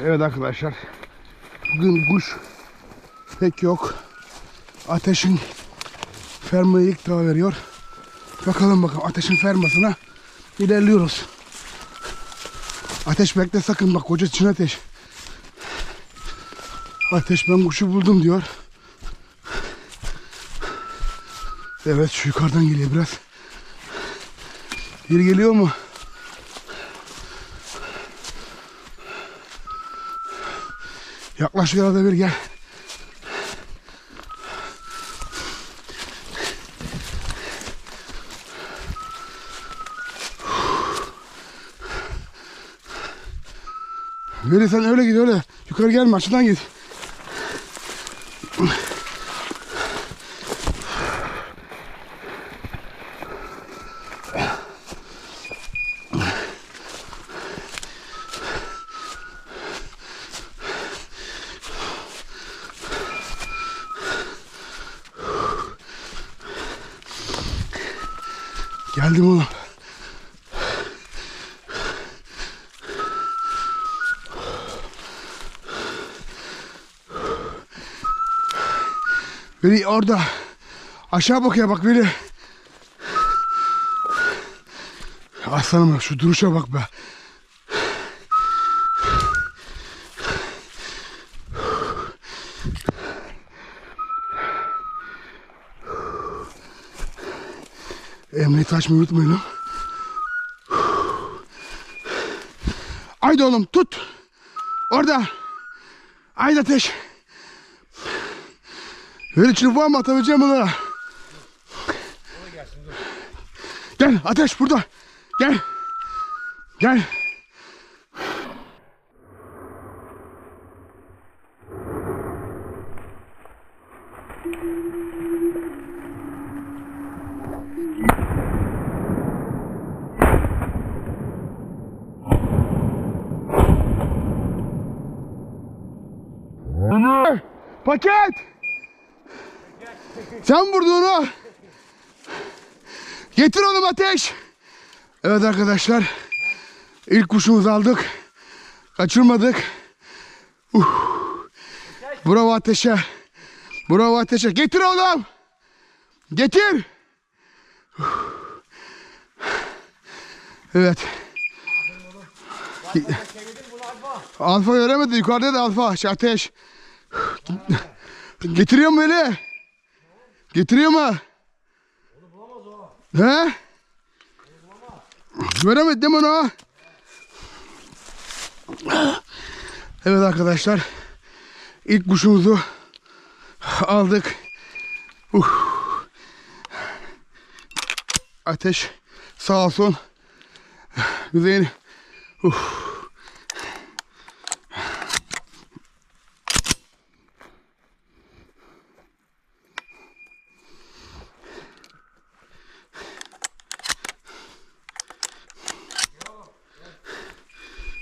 Evet arkadaşlar. Bugün kuş pek yok. Ateşin fermayı ilk defa veriyor. Bakalım bakalım ateşin fermasına ilerliyoruz. Ateş bekle sakın bak koca çin ateş. Ateş ben kuşu buldum diyor. Evet şu yukarıdan geliyor biraz. Bir geliyor mu? Yaklaş bir arada bir gel. Veli sen öyle git öyle. Yukarı gelme açıdan git. Geldim oğlum. Veli orada. Aşağı bakıyor bak Veli. Aslanım şu duruşa bak be. Emniyet açmayı unutmayın. Haydi oğlum tut. Orada. Haydi ateş. Ver içini var mı atabileceğim onlara? Gel ateş burada. Gel. Gel. Paket. Sen vurdun onu. Getir oğlum ateş. Evet arkadaşlar. İlk kuşumuzu aldık. Kaçırmadık. Uh. Bravo ateşe. Bravo ateşe. Getir oğlum. Getir. Uh. Evet. Alfa göremedi. Yukarıda da alfa. Ateş. Getiriyor mu öyle? Getiriyor mu? He? Göremedim onu. Evet arkadaşlar. ilk kuşumuzu aldık. Uh. Ateş sağ olsun. Güzel. Uh.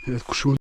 Evet kuşumuz